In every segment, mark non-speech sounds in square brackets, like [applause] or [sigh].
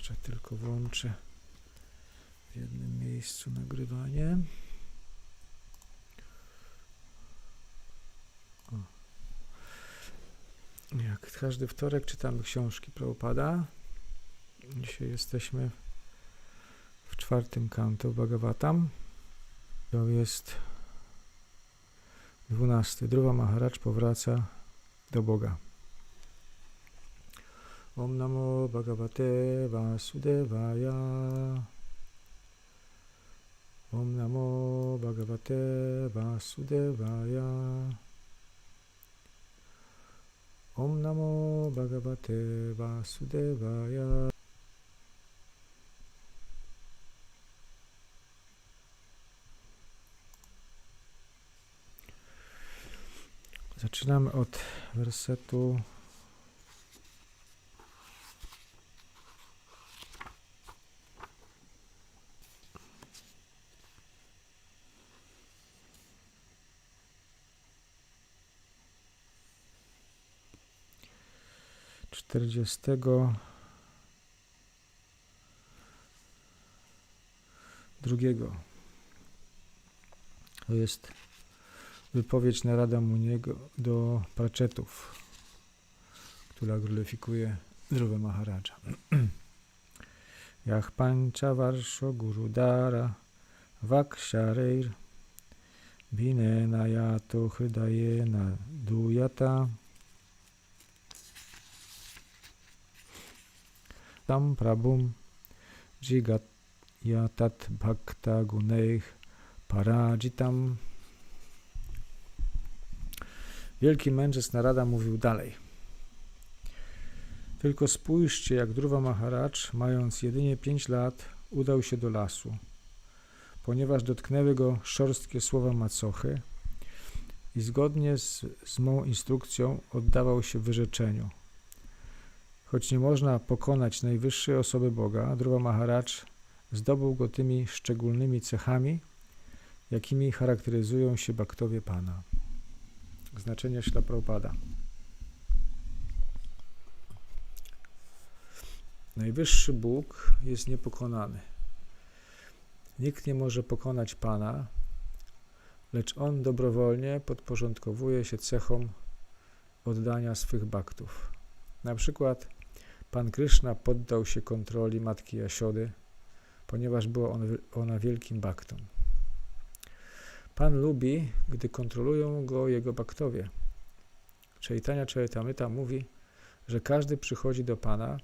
Jeszcze tylko włączę w jednym miejscu nagrywanie. O. Jak każdy wtorek czytamy książki Prabhupada. Dzisiaj jesteśmy w czwartym kanto Bhagavatam. To jest dwunasty. Dhruva Maharaj powraca do Boga. Om Namo Bhagavate Vasudevaya. Om Namo Bhagavate Vasudevaya. Om Namo Bhagavate Vasudevaya. Zaczynamy od wersetu czterdziestego drugiego. To jest wypowiedź Narada Muniego do Praczetów, która gloryfikuje Dhruva Maharaja. [clears throat] Yah pancha varsho gurudara vakshareir binena yato hridayena duyata tam prabhum jigat yatat bhakta guneich parajitam Wielki mędrzec Narada mówił dalej. Tylko spójrzcie, jak Dhruva Maharaj, mając jedynie pięć lat, udał się do lasu, ponieważ dotknęły go szorstkie słowa macochy i zgodnie z, z mą instrukcją oddawał się wyrzeczeniu. Choć nie można pokonać najwyższej osoby Boga, Dhruva Maharaj zdobył go tymi szczególnymi cechami, jakimi charakteryzują się baktowie Pana znaczenie Śla Prabhupada. Najwyższy Bóg jest niepokonany. Nikt nie może pokonać Pana, lecz On dobrowolnie podporządkowuje się cechom oddania swych baktów. Na przykład Pan Kryszna poddał się kontroli matki Jasiody, ponieważ była ona wielkim baktą. Pan lubi, gdy kontrolują go jego baktowie. Chaitanya Charitamrita mówi, że każdy przychodzi do Pana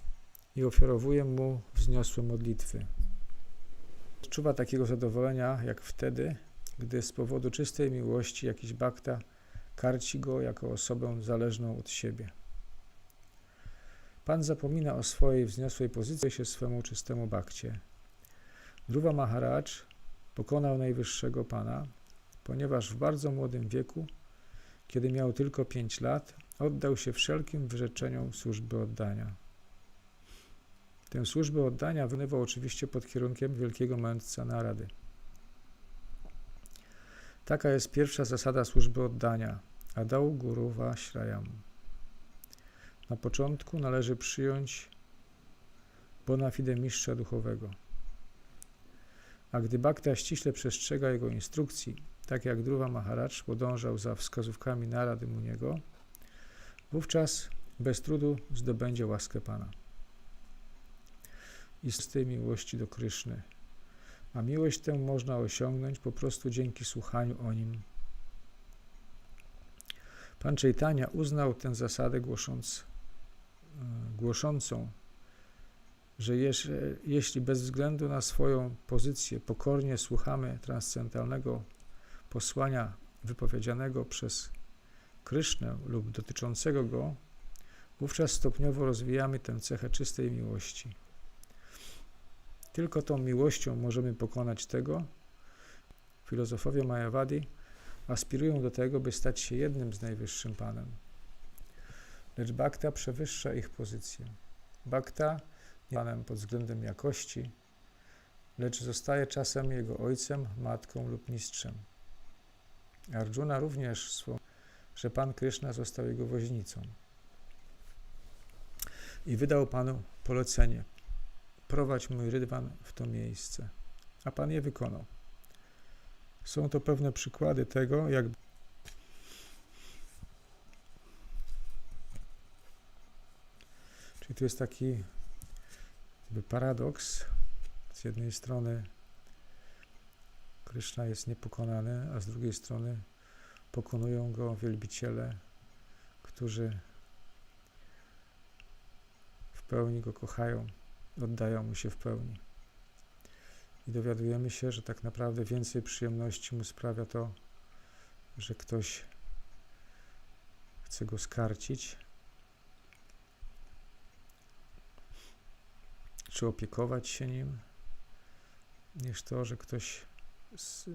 i ofiarowuje Mu wzniosłe modlitwy. Odczuwa takiego zadowolenia jak wtedy, gdy z powodu czystej miłości jakiś bakta karci go jako osobę zależną od siebie. Pan zapomina o swojej wzniosłej pozycji się swemu czystemu bakcie. Dhruva Maharaj pokonał najwyższego Pana ponieważ w bardzo młodym wieku, kiedy miał tylko pięć lat, oddał się wszelkim wyrzeczeniom służby oddania. Tę służbę oddania wykonywał oczywiście pod kierunkiem wielkiego mędrca Narady. Taka jest pierwsza zasada służby oddania. Adał Guruwa Śrajam. Na początku należy przyjąć bona fide mistrza duchowego. A gdy Bhakta ściśle przestrzega jego instrukcji, tak jak Dhruva Maharaj podążał za wskazówkami Narady Muniego, wówczas bez trudu zdobędzie łaskę Pana. I z tej miłości do Kryszny. A miłość tę można osiągnąć po prostu dzięki słuchaniu o nim. Pan Chaitanya uznał tę zasadę głosząc, głoszącą, że jeśli bez względu na swoją pozycję pokornie słuchamy transcendentalnego posłania wypowiedzianego przez Krysznę lub dotyczącego go, wówczas stopniowo rozwijamy tę cechę czystej miłości. Tylko tą miłością możemy pokonać tego. Filozofowie Mayavadi aspirują do tego, by stać się jednym z Najwyższym Panem. Lecz Bhakta przewyższa ich pozycję. Bhakta nie Panem pod względem jakości, lecz zostaje czasem jego ojcem, matką lub mistrzem. Arjuna również wspomniał, że Pan Kryszna został jego woźnicą. I wydał Panu polecenie. prowadź mój rydwan w to miejsce. A Pan je wykonał. Są to pewne przykłady tego, jak tu jest taki paradoks. Z jednej strony Kryszna jest niepokonany, a z drugiej strony pokonują go wielbiciele, którzy w pełni go kochają, oddają mu się w pełni. I dowiadujemy się, że tak naprawdę więcej przyjemności mu sprawia to, że ktoś chce go skarcić, czy opiekować się nim, niż to, że ktoś z,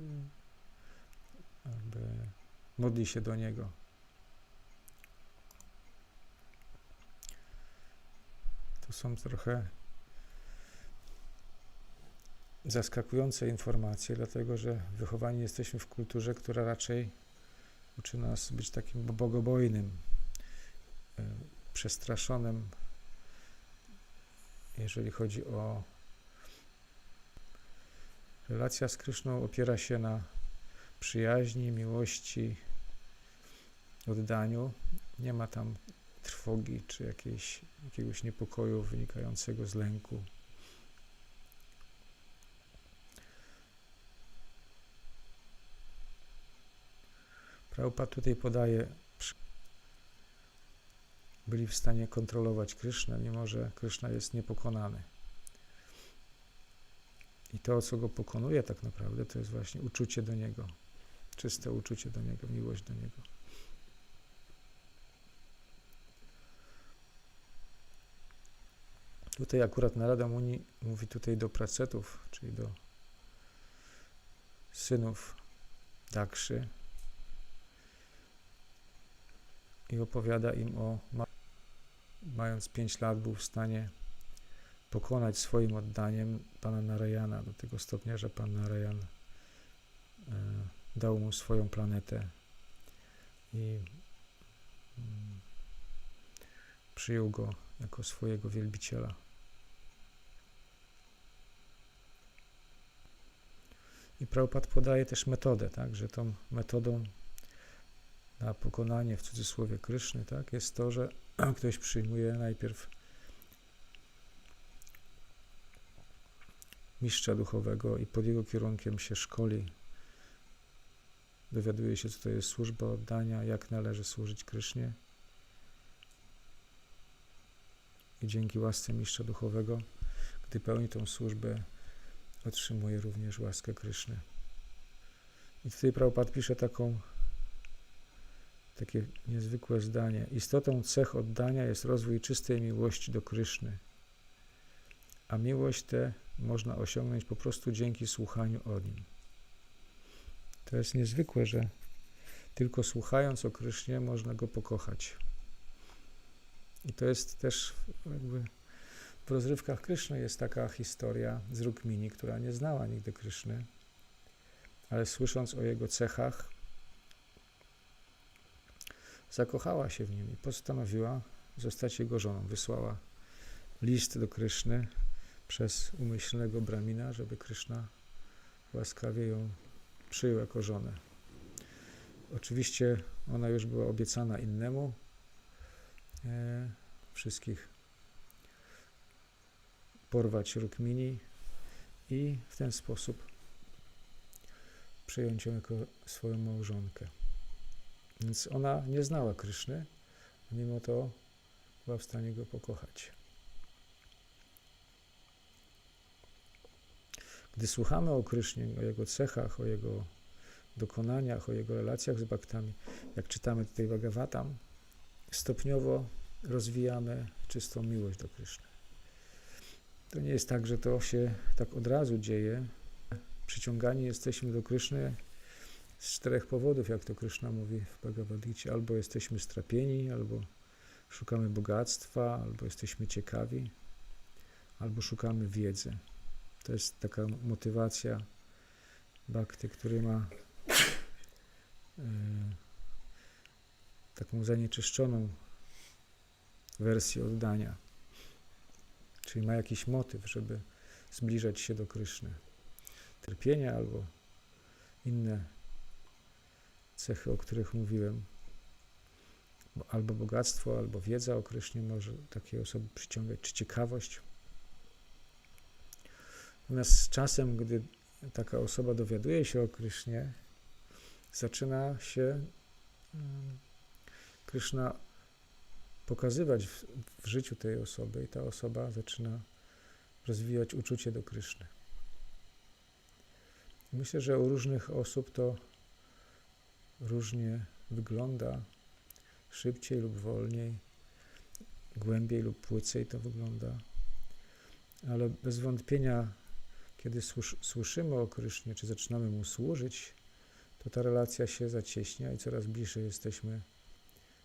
modli się do niego. To są trochę zaskakujące informacje, dlatego że wychowani jesteśmy w kulturze, która raczej uczy nas być takim bogobojnym, y, przestraszonym, jeżeli chodzi o relacja z Kryszną opiera się na przyjaźni, miłości, oddaniu. Nie ma tam trwogi czy jakiejś, jakiegoś niepokoju wynikającego z lęku. Prabhupada tutaj podaje, byli w stanie kontrolować Krysznę, mimo że Kryszna jest niepokonany. I to, co go pokonuje tak naprawdę, to jest właśnie uczucie do Niego. Czyste uczucie do Niego, miłość do Niego. Tutaj akurat Narada Muni mówi tutaj do pracetów, czyli do synów Dakszy i opowiada im o, mając 5 lat był w stanie pokonać swoim oddaniem pana Narayana do tego stopnia, że pan Narayan e, dał mu swoją planetę i mm, przyjął go jako swojego wielbiciela. I Prabhupada podaje też metodę, tak, że tą metodą na pokonanie w cudzysłowie Kryszny, tak, jest to, że ktoś przyjmuje najpierw mistrza duchowego i pod jego kierunkiem się szkoli. Dowiaduje się, co to jest służba oddania, jak należy służyć Krysznie. I dzięki łasce mistrza duchowego, gdy pełni tą służbę, otrzymuje również łaskę Kryszny. I tutaj Prabhupada pisze taką, takie niezwykłe zdanie. Istotą cech oddania jest rozwój czystej miłości do Kryszny. A miłość tę można osiągnąć po prostu dzięki słuchaniu o nim. To jest niezwykłe, że tylko słuchając o Krysznie można go pokochać. I to jest też jakby w rozrywkach Kryszny jest taka historia z Rukmini, która nie znała nigdy Kryszny, ale słysząc o jego cechach, zakochała się w nim i postanowiła zostać jego żoną. Wysłała list do Kryszny przez umyślnego Bramina, żeby Kryszna łaskawie ją przyjął jako żonę. Oczywiście ona już była obiecana innemu. E, wszystkich porwać Rukmini i w ten sposób przyjąć ją jako swoją małżonkę. Więc ona nie znała Kryszny, a mimo to była w stanie go pokochać. Gdy słuchamy o Krysznie, o jego cechach, o jego dokonaniach, o jego relacjach z baktami, jak czytamy tutaj Bhagavatam, stopniowo rozwijamy czystą miłość do Kryszny. To nie jest tak, że to się tak od razu dzieje. Przyciągani jesteśmy do Kryszny z czterech powodów, jak to Kryszna mówi w Bhagavad Gita. Albo jesteśmy strapieni, albo szukamy bogactwa, albo jesteśmy ciekawi, albo szukamy wiedzy. To jest taka motywacja bhakty, który ma e, taką zanieczyszczoną wersję oddania. czyli ma jakiś motyw, żeby zbliżać się do Kryszny. Terpienie albo inne cechy, o których mówiłem, Bo- albo bogactwo, albo wiedza o Krysznie może takie osoby przyciągać, czy ciekawość. Natomiast z czasem, gdy taka osoba dowiaduje się o Krysznie, zaczyna się mm, Kryszna pokazywać w, w życiu tej osoby i ta osoba zaczyna rozwijać uczucie do Kryszny. Myślę, że u różnych osób to różnie wygląda, szybciej lub wolniej, głębiej lub płycej to wygląda, ale bez wątpienia, kiedy słysz- słyszymy o Krysznie, czy zaczynamy Mu służyć, to ta relacja się zacieśnia i coraz bliżej jesteśmy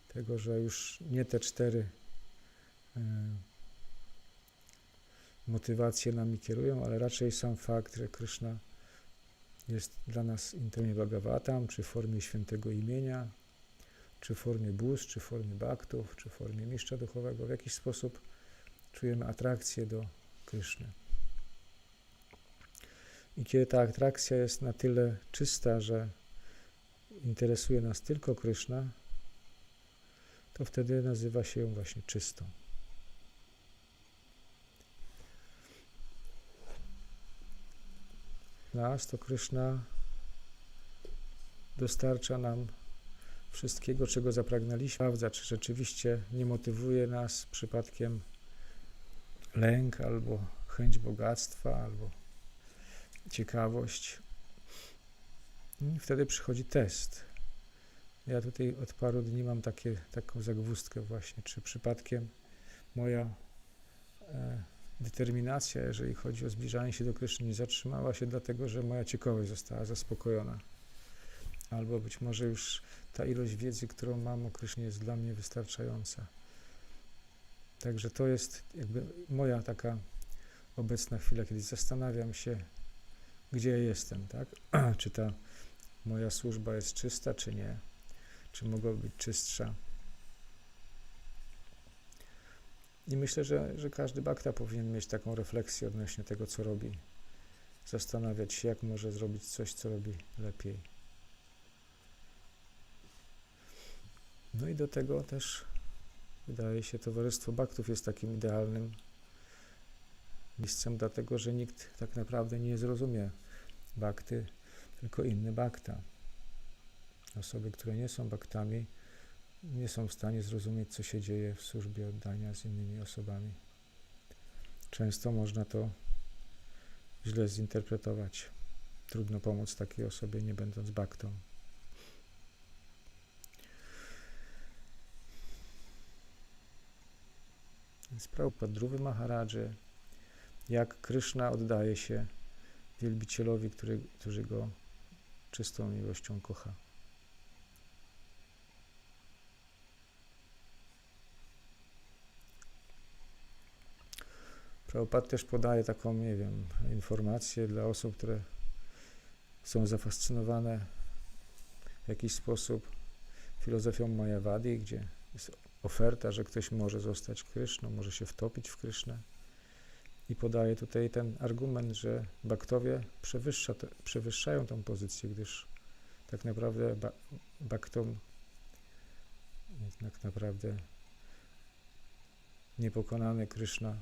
tego, że już nie te cztery e, motywacje nami kierują, ale raczej sam fakt, że Kryszna jest dla nas intemie Bhagavatam, czy w formie świętego imienia, czy w formie bóstw, czy w formie baktów, czy w formie mistrza duchowego, w jakiś sposób czujemy atrakcję do Kryszny. I kiedy ta atrakcja jest na tyle czysta, że interesuje nas tylko Kryszna, to wtedy nazywa się ją właśnie czystą. Nas to Kryszna dostarcza nam wszystkiego, czego zapragnęliśmy. Sprawdza, czy rzeczywiście nie motywuje nas przypadkiem lęk albo chęć bogactwa, albo ciekawość. I wtedy przychodzi test. Ja tutaj od paru dni mam takie, taką zagwózdkę właśnie, czy przypadkiem moja e, determinacja, jeżeli chodzi o zbliżanie się do Kryszny, zatrzymała się dlatego, że moja ciekawość została zaspokojona. Albo być może już ta ilość wiedzy, którą mam o Krysznie jest dla mnie wystarczająca. Także to jest jakby moja taka obecna chwila, kiedy zastanawiam się, gdzie ja jestem, tak? [clears throat] czy ta moja służba jest czysta, czy nie? Czy mogłaby być czystsza? I myślę, że, że każdy bakta powinien mieć taką refleksję odnośnie tego, co robi. Zastanawiać się, jak może zrobić coś, co robi lepiej. No i do tego też wydaje się, Towarzystwo Baktów jest takim idealnym miejscem, dlatego że nikt tak naprawdę nie zrozumie bakty, tylko inny bakta. Osoby, które nie są baktami, nie są w stanie zrozumieć, co się dzieje w służbie oddania z innymi osobami. Często można to źle zinterpretować. Trudno pomóc takiej osobie, nie będąc baktą. Więc Prabhupada Maharadży, jak Kryszna oddaje się wielbicielowi, który, który go czystą miłością kocha. Prabhupada też podaje taką, nie wiem, informację dla osób, które są zafascynowane w jakiś sposób filozofią Mayavadi, gdzie jest oferta, że ktoś może zostać Kryszną, może się wtopić w Krysznę. I podaje tutaj ten argument, że baktowie przewyższa przewyższają tą pozycję, gdyż tak naprawdę ba, baktom tak naprawdę niepokonany Kryszna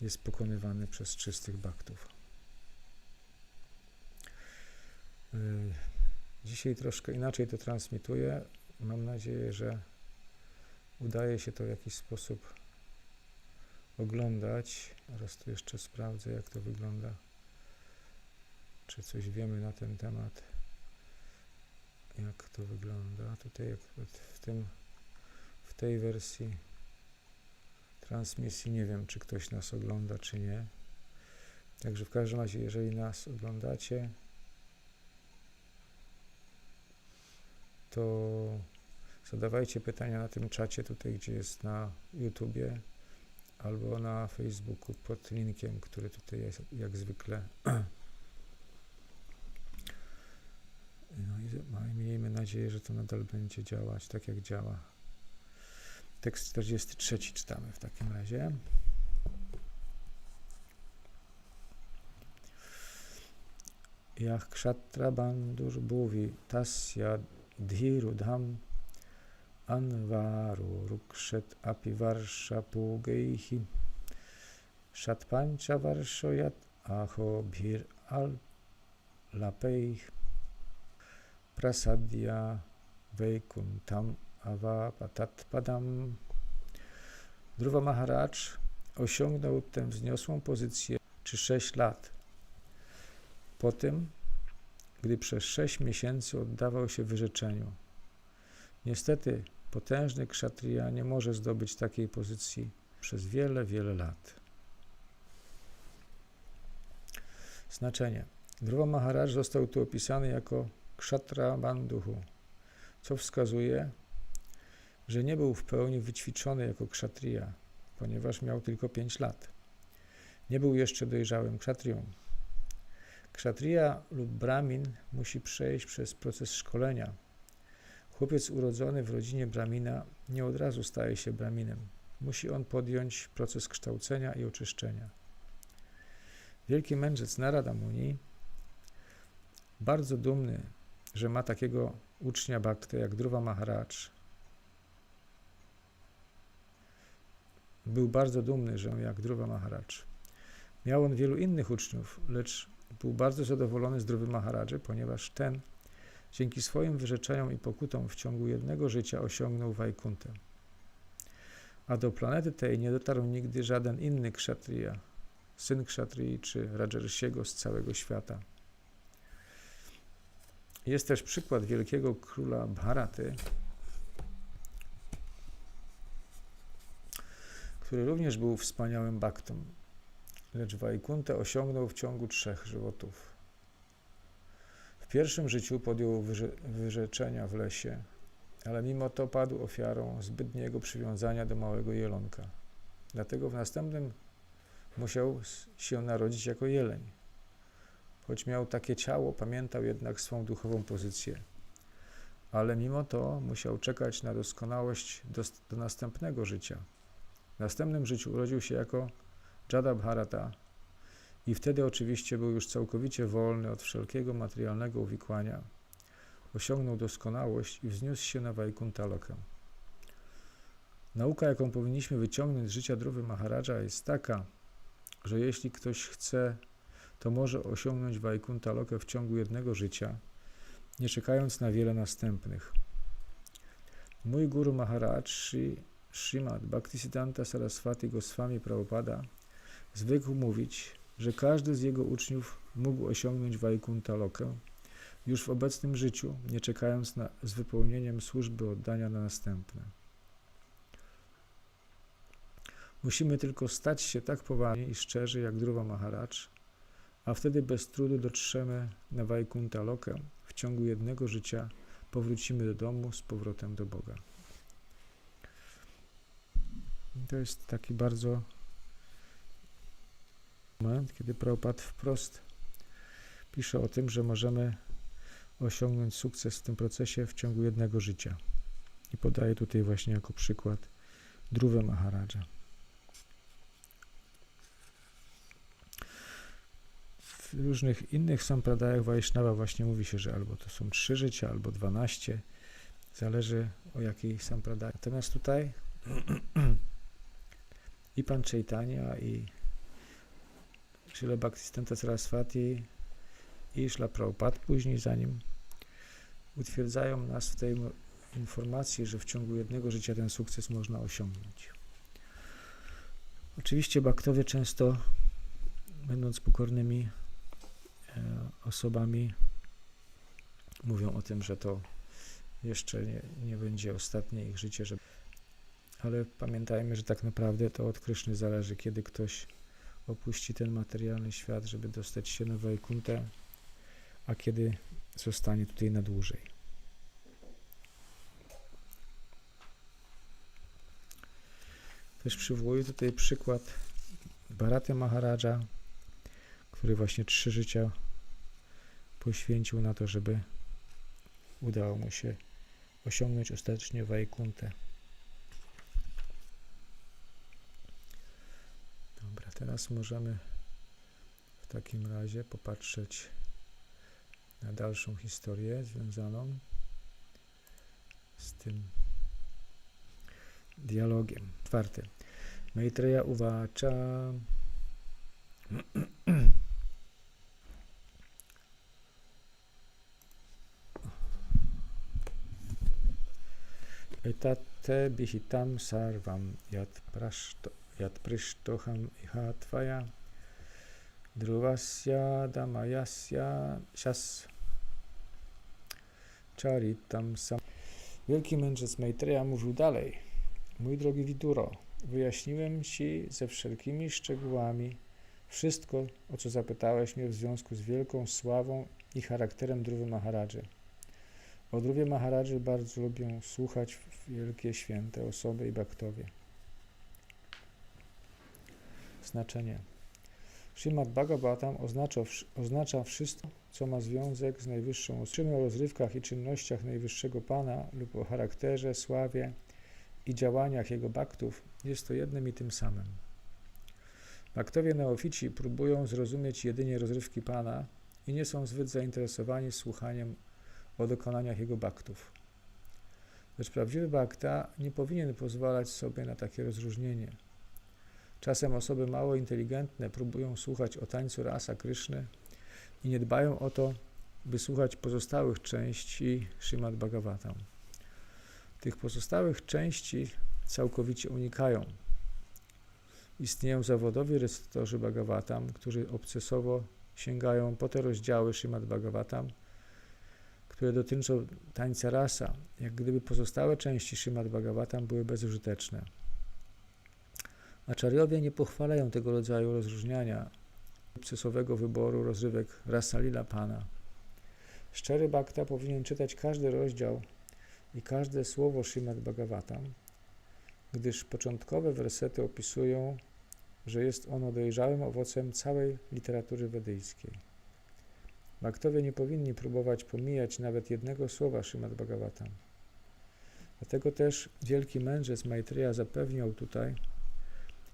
jest pokonywany przez czystych baktów. Yy, Dzisiaj troszkę inaczej to transmituję. Mam nadzieję, że udaje się to w jakiś sposób oglądać. Raz tu jeszcze sprawdzę, jak to wygląda. Czy coś wiemy na ten temat? Jak to wygląda? Tutaj w tym, w tej wersji transmisji nie wiem, czy ktoś nas ogląda, czy nie. Także w każdym razie, jeżeli nas oglądacie, to zadawajcie pytania na tym czacie tutaj, gdzie jest na YouTubie albo na Facebooku pod linkiem, który tutaj jest jak zwykle. [clears throat] No i miejmy nadzieję, że to nadal będzie działać tak, jak działa. Tekst 43 czytamy w takim razie. Yah kshatra bandur bhuvi tasya dhirudham anvaru rukshet apivarsha pugeihi shatpancha varshojat aho bhir al lapeih prasadya veikuntam vaikuntam avapatatpadam Dhruva Maharaj osiągnął tę wzniosłą pozycję czy sześć lat po tym, gdy przez sześć miesięcy oddawał się wyrzeczeniu. Niestety potężny kshatriya nie może zdobyć takiej pozycji przez wiele, wiele lat. Znaczenie. Dhruva Maharaj został tu opisany jako kszatra banduhu, co wskazuje, że nie był w pełni wyćwiczony jako kshatriya, ponieważ miał tylko 5 lat. Nie był jeszcze dojrzałym kshatrią. Kshatriya lub brahmin musi przejść przez proces szkolenia. Chłopiec urodzony w rodzinie brahmina nie od razu staje się brahminem. Musi on podjąć proces kształcenia i oczyszczenia. Wielki mędrzec Narada Muni, bardzo dumny, że ma takiego ucznia bhakty jak Dhruva Maharaj, był bardzo dumny, że jak Dhruva Maharaj. Miał on wielu innych uczniów, lecz był bardzo zadowolony z Dhruva Maharadży, ponieważ ten dzięki swoim wyrzeczeniom i pokutom w ciągu jednego życia osiągnął Wajkuntę. A do planety tej nie dotarł nigdy żaden inny kshatriya, syn kshatrii czy Rajarsiego z całego świata. Jest też przykład wielkiego króla Bharaty, który również był wspaniałym baktą, lecz Wajkuntę osiągnął w ciągu trzech żywotów. W pierwszym życiu podjął wyrze wyrzeczenia w lesie, ale mimo to padł ofiarą zbytniego przywiązania do małego jelonka. Dlatego w następnym musiał się narodzić jako jeleń. Choć miał takie ciało, pamiętał jednak swą duchową pozycję. Ale mimo to musiał czekać na doskonałość do, do następnego życia. W następnym życiu urodził się jako Jada Bharata i wtedy oczywiście był już całkowicie wolny od wszelkiego materialnego uwikłania. Osiągnął doskonałość i wzniósł się na Vaikuntha Lokę. Nauka, jaką powinniśmy wyciągnąć z życia Dhruwy Maharaja jest taka, że jeśli ktoś chce, to może osiągnąć Vaikuntha Lokę w ciągu jednego życia, nie czekając na wiele następnych. Mój guru Maharaj Srimad Bhaktisiddhanta Saraswati Goswami Prabhupada zwykł mówić, że każdy z jego uczniów mógł osiągnąć Vaikuntha Lokę już w obecnym życiu, nie czekając na, z wypełnieniem służby oddania na następne. Musimy tylko stać się tak poważni i szczerzy jak Dhruva Maharaj, a wtedy bez trudu dotrzemy na Vaikuntha Lokę. W ciągu jednego życia powrócimy do domu z powrotem do Boga. To jest taki bardzo moment, kiedy Prabhupada wprost pisze o tym, że możemy osiągnąć sukces w tym procesie w ciągu jednego życia. I podaje tutaj właśnie jako przykład Druwę Maharaja. W różnych innych sampradajach Vaishnava właśnie mówi się, że albo to są trzy życia, albo dwanaście. Zależy o jakiej sampradaj. Natomiast tutaj [clears throat] i Pan Chaitanya, i Srila Bhaktisiddhanta Saraswati, i Szla Prabhupada później za nim utwierdzają nas w tej informacji, że w ciągu jednego życia ten sukces można osiągnąć. Oczywiście baktowie często, będąc pokornymi e, osobami, mówią o tym, że to jeszcze nie, nie będzie ostatnie ich życie, że ale pamiętajmy, że tak naprawdę to od Kryszny zależy, kiedy ktoś opuści ten materialny świat, żeby dostać się na Wajkuntę, a kiedy zostanie tutaj na dłużej. Też przywołuję tutaj przykład Bharaty Maharaja, który właśnie trzy życia poświęcił na to, żeby udało mu się osiągnąć ostatecznie Wajkuntę. Teraz możemy w takim razie popatrzeć na dalszą historię związaną z tym dialogiem. Czwarty. Maitreya uwacza [clears throat] Etate bihitam sarvam yat prashto iha tvaya druvasya damayasya shas charitam sam. Wielki mędrzec Maitreya mówił dalej. Mój drogi Widuro, wyjaśniłem Ci ze wszelkimi szczegółami wszystko, o co zapytałeś mnie w związku z wielką sławą i charakterem Dhruwy Maharadży. O Dhruwie Maharadży bardzo lubią słuchać wielkie, święte osoby i baktowie. Znaczenie. Srimad Bhagavatam oznacza, oznacza wszystko, co ma związek z najwyższą osobą. o rozrywkach i czynnościach najwyższego Pana lub o charakterze, sławie i działaniach jego baktów, jest to jednym i tym samym. Baktowie neofici próbują zrozumieć jedynie rozrywki Pana i nie są zbyt zainteresowani słuchaniem o dokonaniach jego baktów. Lecz prawdziwy bakta nie powinien pozwalać sobie na takie rozróżnienie. Czasem osoby mało inteligentne próbują słuchać o tańcu rasa Kryszny i nie dbają o to, by słuchać pozostałych części Srimad Bhagavatam. Tych pozostałych części całkowicie unikają. Istnieją zawodowi recytatorzy Bhagavatam, którzy obcesowo sięgają po te rozdziały Srimad Bhagavatam, które dotyczą tańca rasa, jak gdyby pozostałe części Srimad Bhagavatam były bezużyteczne. Aczariowie nie pochwalają tego rodzaju rozróżniania obcesowego wyboru rozrywek rasa lila Pana. Szczery Bhakta powinien czytać każdy rozdział i każde słowo Srimad Bhagavatam, gdyż początkowe wersety opisują, że jest ono dojrzałym owocem całej literatury wedyjskiej. Bhaktowie nie powinni próbować pomijać nawet jednego słowa Srimad Bhagavatam. Dlatego też wielki mędrzec Maitreya zapewniał tutaj,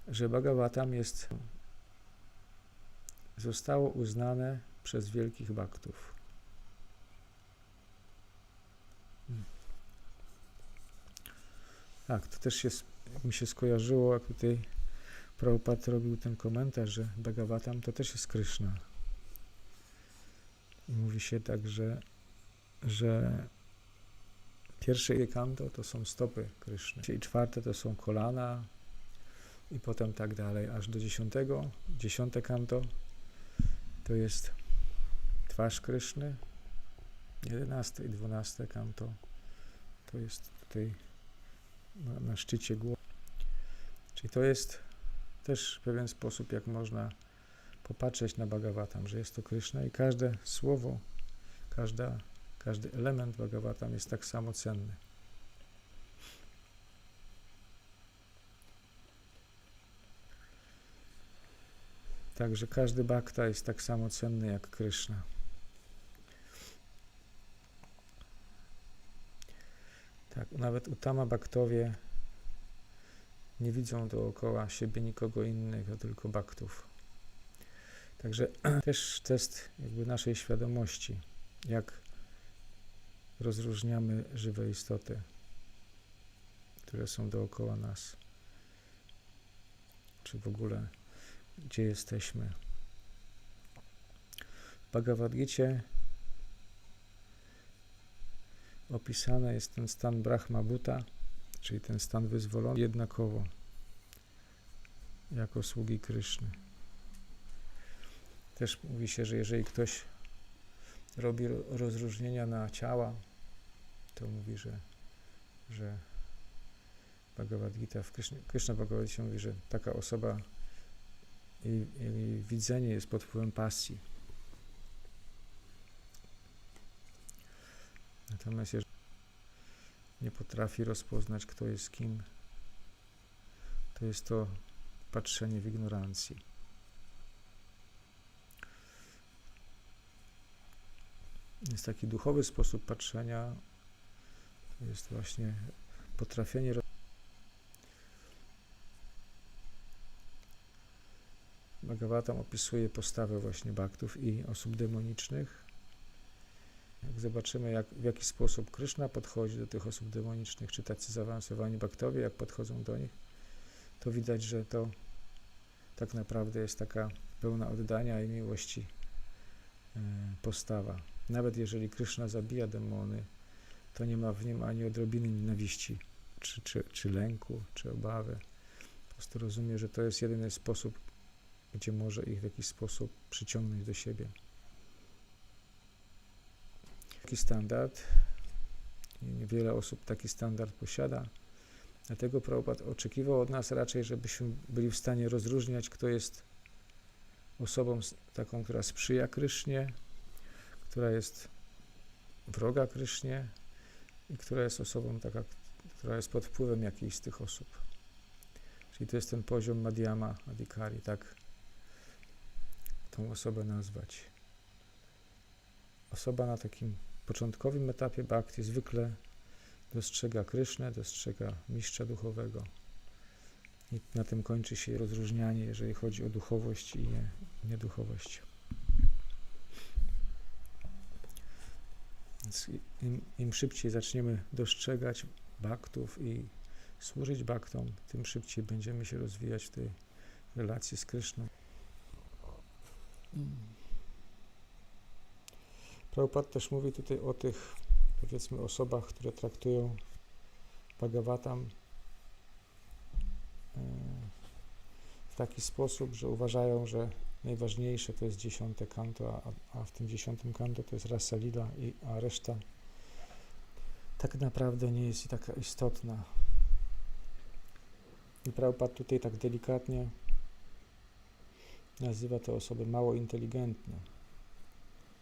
że Bhagavatam jest, zostało uznane przez wielkich baktów. Hmm. Tak, to też się, mi się skojarzyło, jak tutaj Prabhupada robił ten komentarz, że Bhagavatam to też jest Krishna. I mówi się tak, że, że pierwsze kanto to są stopy Kryszny, i czwarte to są kolana, i potem tak dalej, aż do dziesiątego, dziesiąte kanto to jest twarz Kryszny, jedenaste i dwunaste kanto to jest tutaj na, na szczycie głowy. Czyli to jest też pewien sposób, jak można popatrzeć na Bhagavatam, że jest to Kryszna i każde słowo, każda, każdy element Bhagavatam jest tak samo cenny. Także każdy bhakta jest tak samo cenny jak Kryszna. Tak, nawet utama baktowie nie widzą dookoła siebie nikogo innego, tylko baktów. Także [clears throat] też test jakby naszej świadomości, jak rozróżniamy żywe istoty, które są dookoła nas, czy w ogóle gdzie jesteśmy. W Bhagavad Gita opisany jest ten stan Brahma Buta, czyli ten stan wyzwolony jednakowo jako sługi Kryszny. Też mówi się, że jeżeli ktoś robi rozróżnienia na ciała, to mówi, że, że Bhagavad Gita w Krishna, Krishna Bhagavad Gita mówi, że taka osoba i, i widzenie jest pod wpływem pasji. Natomiast jeżeli nie potrafi rozpoznać, kto jest kim, to jest to patrzenie w ignorancji. Jest taki duchowy sposób patrzenia, jest właśnie potrafienie Bhagavatam opisuje postawę właśnie baktów i osób demonicznych Jak zobaczymy, jak, w jaki sposób Kryszna podchodzi do tych osób demonicznych, czy tacy zaawansowani baktowie, jak podchodzą do nich, to widać, że to tak naprawdę jest taka pełna oddania i miłości e, postawa. Nawet jeżeli Kryszna zabija demony, to nie ma w nim ani odrobiny nienawiści, czy, czy, czy lęku, czy obawy. Po prostu rozumie, że to jest jedyny sposób, gdzie może ich w jakiś sposób przyciągnąć do siebie. Taki standard, niewiele osób taki standard posiada, dlatego Prabhupada oczekiwał od nas raczej, żebyśmy byli w stanie rozróżniać, kto jest osobą taką, która sprzyja Krysznie, która jest wroga Krysznie i która jest osobą taka, która jest pod wpływem jakiejś z tych osób. Czyli to jest ten poziom Madhyama Adhikari, tak tą osobę nazwać. Osoba na takim początkowym etapie bhakti zwykle dostrzega Krysznę, dostrzega mistrza duchowego. I na tym kończy się rozróżnianie, jeżeli chodzi o duchowość i nie, nieduchowość. Więc im, im szybciej zaczniemy dostrzegać baktów i służyć baktom, tym szybciej będziemy się rozwijać w tej relacji z Kryszną. Prabhupada też mówi tutaj o tych, powiedzmy, osobach, które traktują Bhagavatam e, w taki sposób, że uważają, że najważniejsze to jest dziesiąte kanto, a, a w tym dziesiątym kanto to jest rasa lila, i, a reszta tak naprawdę nie jest i taka istotna. I Prabhupada tutaj tak delikatnie nazywa te osoby mało inteligentne.